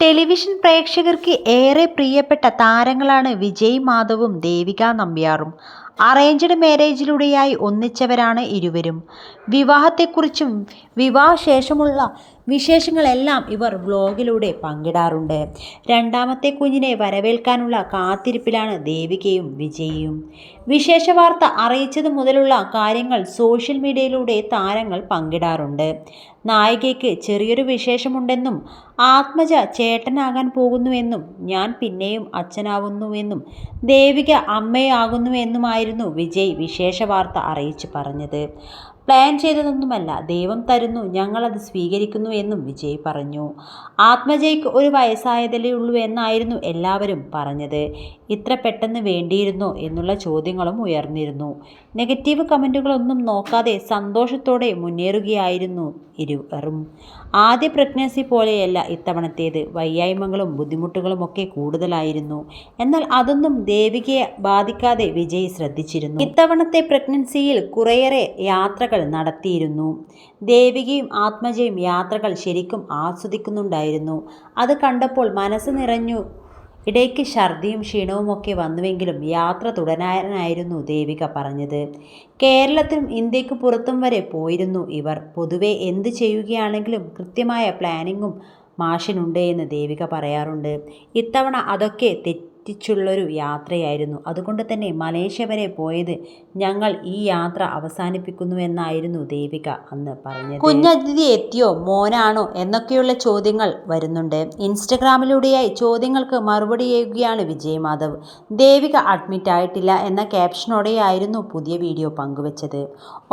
Television പ്രേക്ഷകർക്ക് ഏറെ പ്രിയപ്പെട്ട താരങ്ങളാണ് വിജയ് മാധവും ദേവിക നമ്പ്യാറും. അറേഞ്ച്ഡ് മാരേജിലൂടെയായി ഒന്നിച്ചവരാണ് ഇരുവരും. വിവാഹത്തെക്കുറിച്ചും വിവാഹശേഷമുള്ള വിശേഷങ്ങളെല്ലാം ഇവർ വ്ലോഗിലൂടെ പങ്കിടാറുണ്ട്. രണ്ടാമത്തെ കുഞ്ഞിനെ വരവേൽക്കാനുള്ള കാത്തിരിപ്പിലാണ് ദേവികയും വിജയിയും. വിശേഷവാർത്ത അറിയിച്ചത് മുതലുള്ള കാര്യങ്ങൾ സോഷ്യൽ മീഡിയയിലൂടെ താരങ്ങൾ പങ്കിടാറുണ്ട്. നായികയ്ക്ക് ചെറിയൊരു വിശേഷമുണ്ടെന്നും ആത്മജ ചേട്ടനാകാൻ പോകുന്നുവെന്നും ഞാൻ പിന്നെയും അച്ഛനാവുന്നുവെന്നും ദേവിക അമ്മയാകുന്നുവെന്നുമായിരുന്നു വിജയ് വിശേഷ വാർത്ത അറിയിച്ചു പറഞ്ഞത്. പ്ലാൻ ചെയ്തതൊന്നുമല്ല ദൈവം തരുന്നു ഞങ്ങളത് സ്വീകരിക്കുന്നു എന്നും വിജയ് പറഞ്ഞു. ആത്മജയ്ക്ക് ഒരു വയസ്സായതല്ലേ ഉള്ളൂ എന്നായിരുന്നു എല്ലാവരും പറഞ്ഞത്. ഇത്ര പെട്ടെന്ന് വേണ്ടിയിരുന്നോ എന്നുള്ള ചോദ്യങ്ങളും ഉയർന്നിരുന്നു. നെഗറ്റീവ് കമന്റുകളൊന്നും നോക്കാതെ സന്തോഷത്തോടെ മുന്നേറുകയായിരുന്നു ഇരുവരും. ആദ്യ പ്രഗ്നൻസി പോലെയല്ല ഇത്തവണത്തേത്. വയ്യായ്മകളും ബുദ്ധിമുട്ടുകളും ഒക്കെ കൂടുതലായിരുന്നു. എന്നാൽ അതൊന്നും ദേവികയെ ബാധിക്കാതെ വിജയ് ശ്രദ്ധിച്ചിരുന്നു. ഇത്തവണത്തെ പ്രഗ്നൻസിയിൽ കുറേയേറെ യാത്രകൾ നടത്തിയിരുന്നു. ദേവികയും ആത്മജയും യാത്രകൾ ശരിക്കും ആസ്വദിക്കുന്നുണ്ടായിരുന്നു. അത് കണ്ടപ്പോൾ മനസ്സ് നിറഞ്ഞു. ഇടയ്ക്ക് ഛർദിയും ക്ഷീണവുമൊക്കെ വന്നുവെങ്കിലും യാത്ര തുടരാനായിരുന്നു ദേവിക പറഞ്ഞത്. കേരളത്തിനും ഇന്ത്യയ്ക്ക് പുറത്തും വരെ പോയിരുന്നു ഇവർ. പൊതുവെ എന്ത് ചെയ്യുകയാണെങ്കിലും കൃത്യമായ പ്ലാനിങ്ങും മാഷിനുണ്ട് എന്ന് ദേവിക പറയാറുണ്ട്. ഇത്തവണ അതൊക്കെ തെറ്റിച്ചുള്ളൊരു യാത്രയായിരുന്നു. അതുകൊണ്ട് തന്നെ മലേഷ്യ വരെ പോയത് ഞങ്ങൾ ഈ യാത്ര അവസാനിപ്പിക്കുന്നു എന്നായിരുന്നു ദേവിക അന്ന് പറഞ്ഞത്. കുഞ്ഞതിഥി എത്തിയോ മോനാണോ എന്നൊക്കെയുള്ള ചോദ്യങ്ങൾ വരുന്നുണ്ട്. ഇൻസ്റ്റഗ്രാമിലൂടെയായി ചോദ്യങ്ങൾക്ക് മറുപടിയേകുകയാണ് വിജയ് മാധവ്. ദേവിക അഡ്മിറ്റ് ആയിട്ടില്ല എന്ന ക്യാപ്ഷനോടെയായിരുന്നു പുതിയ വീഡിയോ പങ്കുവച്ചത്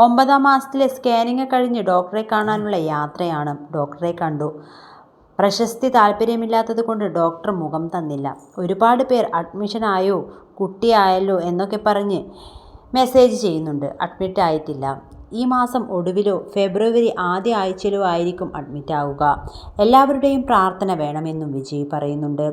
ഒമ്പതാം മാസത്തിലെ സ്കാനിങ് കഴിഞ്ഞ് ഡോക്ടറെ കാണാനുള്ള യാത്രയാണ്. ഡോക്ടറെ കണ്ടു. പ്രശസ്തി താല്പര്യമില്ലാത്തത് കൊണ്ട് ഡോക്ടർ മുഖം തന്നില്ല. ഒരുപാട് പേർ അഡ്മിഷൻ ആയോ കുട്ടി ആയല്ലോ എന്നൊക്കെ പറഞ്ഞ് മെസ്സേജ് ചെയ്യുന്നുണ്ട്. അഡ്മിറ്റ് ആയിട്ടില്ല ഈ മാസം ഒടുവിലോ ഫെബ്രുവരി ആദ്യ ആഴ്ചയിലോ ആയിരിക്കും അഡ്മിറ്റ് ആവുക എല്ലാവരുടെയും പ്രാർത്ഥന വേണമെന്നും വിജയ് പറയുന്നുണ്ട്.